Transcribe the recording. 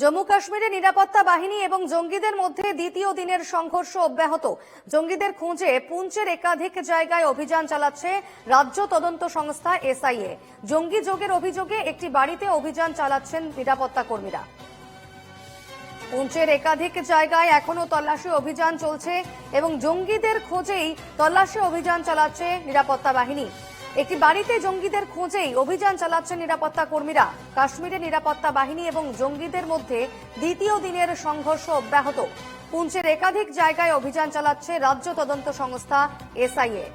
জম্মু কাশ্মীরে নিরাপত্তা বাহিনী এবং জঙ্গিদের মধ্যে দ্বিতীয় দিনের সংঘর্ষ অব্যাহত। জঙ্গিদের খুঁজে পুঞ্চের একাধিক জায়গায় অভিযান চালাচ্ছে রাজ্য তদন্ত সংস্থা এসআইএ। জঙ্গি যোগের অভিযোগে একটি বাড়িতে অভিযান চালাচ্ছেন নিরাপত্তা কর্মীরা। পুঞ্চের একাধিক জায়গায় এখনও তল্লাশি অভিযান চলছে এবং জঙ্গিদের খোঁজেই তল্লাশি অভিযান চালাচ্ছে নিরাপত্তা বাহিনী। একটি বাড়িতে জঙ্গিদের খোঁজেই অভিযান চালাচ্ছে নিরাপত্তা কর্মীরা। কাশ্মীরে নিরাপত্তা বাহিনী এবং জঙ্গিদের মধ্যে দ্বিতীয় দিনের সংঘর্ষ অব্যাহত। পুঞ্চের একাধিক জায়গায় অভিযান চালাচ্ছে রাজ্য তদন্ত সংস্থা এসআইএ।